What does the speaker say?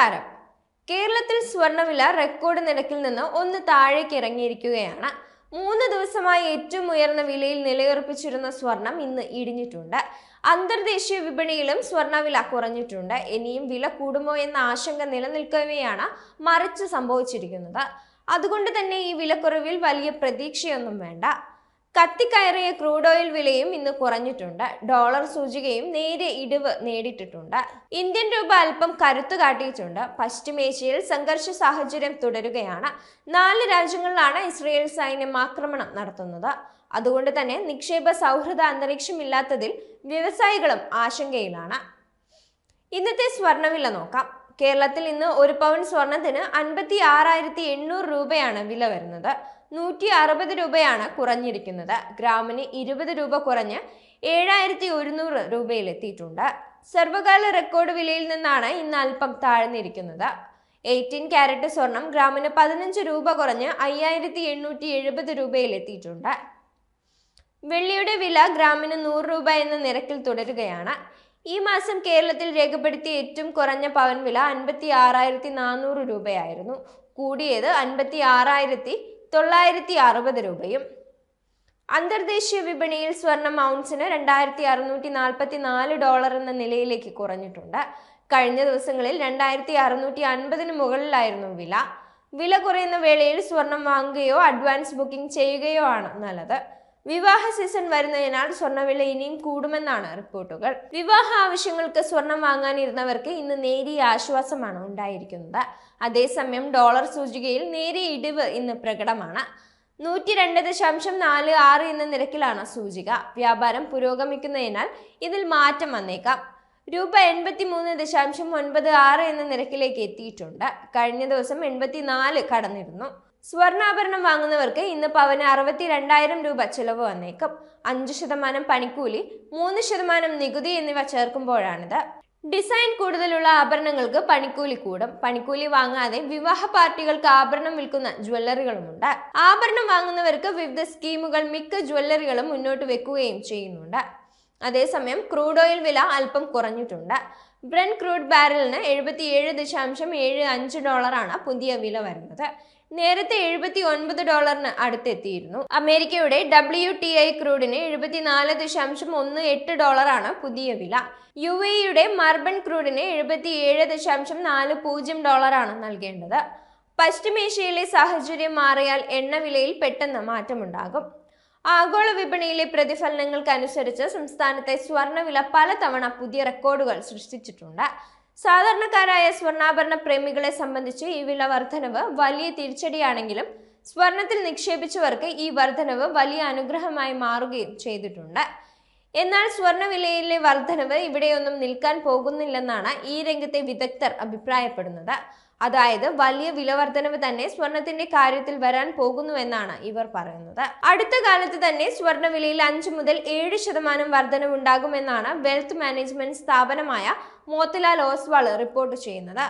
നമസ്കാരം. കേരളത്തിൽ സ്വർണവില റെക്കോർഡ് നിരക്കിൽ നിന്ന് ഒന്ന് താഴേക്ക് ഇറങ്ങിയിരിക്കുകയാണ്. മൂന്ന് ദിവസമായി ഏറ്റവും ഉയർന്ന വിലയിൽ നിലയുറപ്പിച്ചിരുന്ന സ്വർണം ഇന്ന് ഇടിഞ്ഞിട്ടുണ്ട്. അന്തർദേശീയ വിപണിയിലും സ്വർണവില കുറഞ്ഞിട്ടുണ്ട്. ഇനിയും വില കൂടുമോ എന്ന ആശങ്ക നിലനിൽക്കവെയാണ് മറിച്ച് സംഭവിച്ചിരിക്കുന്നത്. അതുകൊണ്ട് തന്നെ ഈ വിലക്കുറവിൽ വലിയ പ്രതീക്ഷയൊന്നും വേണ്ട. കത്തിക്കയറിയ ക്രൂഡ് ഓയിൽ വിലയും ഇന്ന് കുറഞ്ഞിട്ടുണ്ട്. ഡോളർ സൂചികയും നേരിയ ഇടിവ് നേടിയിട്ടുണ്ട് ഇന്ത്യൻ രൂപ അല്പം കരുത്തു കാട്ടിയിട്ടുണ്ട്. പശ്ചിമേഷ്യയിൽ സംഘർഷ സാഹചര്യം തുടരുകയാണ്. നാല് രാജ്യങ്ങളിലാണ് ഇസ്രയേൽ സൈന്യം ആക്രമണം നടത്തുന്നത്. അതുകൊണ്ട് തന്നെ നിക്ഷേപ സൗഹൃദ അന്തരീക്ഷമില്ലാത്തതിൽ വ്യവസായികളും ആശങ്കയിലാണ്. ഇന്നത്തെ സ്വർണവില നോക്കാം. കേരളത്തിൽ ഇന്ന് ഒരു പവൻ സ്വർണത്തിന് അൻപത്തി ആറായിരത്തി എണ്ണൂറ് രൂപയാണ് വില വരുന്നത്. നൂറ്റി അറുപത് രൂപയാണ് കുറഞ്ഞിരിക്കുന്നത്. ഗ്രാമിന് ഇരുപത് രൂപ കുറഞ്ഞ് ഏഴായിരത്തി ഒരുന്നൂറ് രൂപയിലെത്തിയിട്ടുണ്ട്. സർവകാല റെക്കോർഡ് വിലയിൽ നിന്നാണ് ഇന്ന് അല്പം താഴ്ന്നിരിക്കുന്നത്. എയ്റ്റീൻ ക്യാരറ്റ് സ്വർണം ഗ്രാമിന് പതിനഞ്ച് രൂപ കുറഞ്ഞ് അയ്യായിരത്തി എണ്ണൂറ്റി എഴുപത് രൂപയിലെത്തിയിട്ടുണ്ട്. വെള്ളിയുടെ വില ഗ്രാമിന് നൂറ് രൂപ എന്ന നിരക്കിൽ തുടരുകയാണ്. ഈ മാസം കേരളത്തിൽ രേഖപ്പെടുത്തിയ ഏറ്റവും കുറഞ്ഞ പവൻ വില അൻപത്തി ആറായിരത്തി നാനൂറ് രൂപയായിരുന്നു. കൂടിയത് അൻപത്തി ആറായിരത്തി തൊള്ളായിരത്തി അറുപത് രൂപയും അന്തർദേശീയ വിപണിയിൽ സ്വർണം ഔൺസിന് രണ്ടായിരത്തി അറുന്നൂറ്റി നാൽപ്പത്തി നാല് ഡോളർ എന്ന നിലയിലേക്ക് കുറഞ്ഞിട്ടുണ്ട്. കഴിഞ്ഞ ദിവസങ്ങളിൽ രണ്ടായിരത്തി അറുന്നൂറ്റി അൻപതിന് മുകളിലായിരുന്നു വില. വില കുറയുന്ന വേളയിൽ സ്വർണം വാങ്ങുകയോ അഡ്വാൻസ് ബുക്കിംഗ് ചെയ്യുകയോ ആണ് നല്ലത്. വിവാഹ സീസൺ വരുന്നതിനാൽ സ്വർണവില ഇനിയും കൂടുമെന്നാണ് റിപ്പോർട്ടുകൾ. വിവാഹ ആവശ്യങ്ങൾക്ക് സ്വർണം വാങ്ങാനിരുന്നവർക്ക് ഇന്ന് നേരിയ ആശ്വാസമാണ് ഉണ്ടായിരിക്കുന്നത്. അതേസമയം ഡോളർ സൂചികയിൽ നേരിയ ഇടിവ് ഇന്ന് പ്രകടമാണ്. നൂറ്റി രണ്ട് ദശാംശം നാല് ആറ് എന്ന നിരക്കിലാണ് സൂചിക. വ്യാപാരം പുരോഗമിക്കുന്നതിനാൽ ഇതിൽ മാറ്റം വന്നേക്കാം. രൂപ എൺപത്തി മൂന്ന് ദശാംശം ഒൻപത് ആറ് എന്ന നിരക്കിലേക്ക് എത്തിയിട്ടുണ്ട്. കഴിഞ്ഞ ദിവസം എൺപത്തിനാല് കടന്നിരുന്നു. സ്വർണാഭരണം വാങ്ങുന്നവർക്ക് ഇന്ന് പവന് അറുപത്തി രണ്ടായിരം രൂപ ചിലവ് വന്നേക്കും. അഞ്ച് ശതമാനം പണിക്കൂലി മൂന്ന് ശതമാനം നികുതി എന്നിവ ചേർക്കുമ്പോഴാണിത്. ഡിസൈൻ കൂടുതലുള്ള ആഭരണങ്ങൾക്ക് പണിക്കൂലി കൂടും. പണിക്കൂലി വാങ്ങാതെ വിവാഹ പാർട്ടികൾക്ക് ആഭരണം വിൽക്കുന്ന ജ്വല്ലറികളുമുണ്ട്. ആഭരണം വാങ്ങുന്നവർക്ക് വിവിധ സ്കീമുകൾ മിക്ക ജ്വല്ലറികളും മുന്നോട്ട് വെക്കുകയും ചെയ്യുന്നുണ്ട്. അതേസമയം ക്രൂഡ് ഓയിൽ വില അല്പം കുറഞ്ഞിട്ടുണ്ട്. ബ്രൻ ക്രൂഡ് ബാരലിന് എഴുപത്തിയേഴ് ദശാംശം ഏഴ് അഞ്ച് ഡോളറാണ് പുതിയ വില വരുന്നത്. നേരത്തെ എഴുപത്തി ഒൻപത് ഡോളറിന് അടുത്തെത്തിയിരുന്നു. അമേരിക്കയുടെ ഡബ്ല്യു ടി ഐ ക്രൂഡിന് എഴുപത്തിനാല് ദശാംശം ഒന്ന് എട്ട് ഡോളറാണ് പുതിയ വില. യു എയുടെ മർബൺ ക്രൂഡിന് എഴുപത്തിയേഴ് ദശാംശം നാല് പൂജ്യം ഡോളറാണ് നൽകേണ്ടത്. പശ്ചിമേഷ്യയിലെ സാഹചര്യം മാറിയാൽ എണ്ണവിലയിൽ പെട്ടെന്ന് മാറ്റമുണ്ടാകും. ആഗോള വിപണിയിലെ പ്രതിഫലനങ്ങൾക്കനുസരിച്ച് സംസ്ഥാനത്തെ സ്വർണവില പലതവണ പുതിയ റെക്കോർഡുകൾ സൃഷ്ടിച്ചിട്ടുണ്ട്. സാധാരണക്കാരായ സ്വർണാഭരണ പ്രേമികളെ സംബന്ധിച്ച് ഈ വില വർധനവ് വലിയ തിരിച്ചടിയാണെങ്കിലും സ്വർണത്തിൽ നിക്ഷേപിച്ചവർക്ക് ഈ വർധനവ് വലിയ അനുഗ്രഹമായി മാറുകയും ചെയ്തിട്ടുണ്ട്. എന്നാൽ സ്വർണവിലയിലെ വർധനവ് ഇവിടെയൊന്നും നിൽക്കാൻ പോകുന്നില്ലെന്നാണ് ഈ രംഗത്തെ വിദഗ്ധർ അഭിപ്രായപ്പെടുന്നത്. അതായത് വലിയ വിലവർധനവ് തന്നെ സ്വർണത്തിന്റെ കാര്യത്തിൽ വരാൻ പോകുന്നുവെന്നാണ് ഇവർ പറയുന്നത്. അടുത്ത കാലത്ത് തന്നെ സ്വർണവിലയിൽ അഞ്ച് മുതൽ ഏഴ് ശതമാനം വർധനവുണ്ടാകുമെന്നാണ് വെൽത്ത് മാനേജ്മെന്റ് സ്ഥാപനമായ മോത്തിലാൽ ഓസ്വാൾ റിപ്പോർട്ട് ചെയ്യുന്നത്.